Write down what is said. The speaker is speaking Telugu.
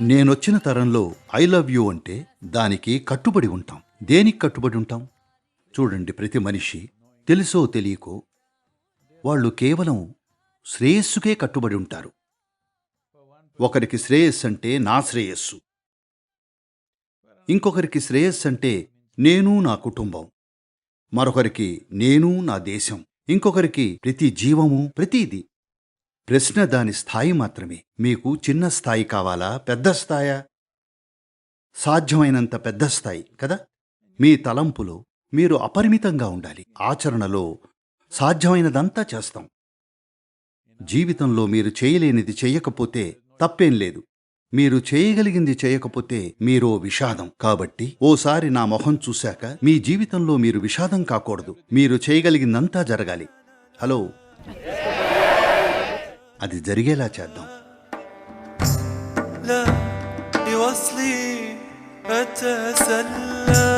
నేనొచ్చిన తరంలో ఐ లవ్ యూ అంటే దానికి కట్టుబడి ఉంటాం. దేనికి కట్టుబడి ఉంటాం? చూడండి ప్రతి మనిషి తెలుసో తెలియకో వాళ్ళు కేవలం శ్రేయస్సుకే కట్టుబడి ఉంటారు. ఒకరికి శ్రేయస్సు అంటే నా శ్రేయస్సు. ఇంకొకరికి శ్రేయస్సు అంటే నేను నా కుటుంబం. మరొకరికి నేను నా దేశం. ఇంకొకరికి ప్రతి జీవము ప్రతిది. ప్రశ్న దాని స్థాయి మాత్రమే. మీకు చిన్న స్థాయి కావాలా? పెద్ద స్థాయా? సాధ్యమైనంత పెద్ద స్థాయి కదా? మీ తలంపులో మీరు అపరిమితంగా ఉండాలి. ఆచరణలో సాధ్యమైనదంతా చేస్తాం. జీవితంలో మీరు చేయలేనిది చేయకపోతే తప్పేం లేదు. మీరు చేయగలిగింది చేయకపోతే మీరో విషాదం. కాబట్టి ఓసారి నా మొహం చూశాక మీ జీవితంలో మీరు విషాదం కాకూడదు. మీరు చేయగలిగిందంతా జరగాలి. హలో? అది జరిగేలా చేద్దాం لا بوصلي أتسلى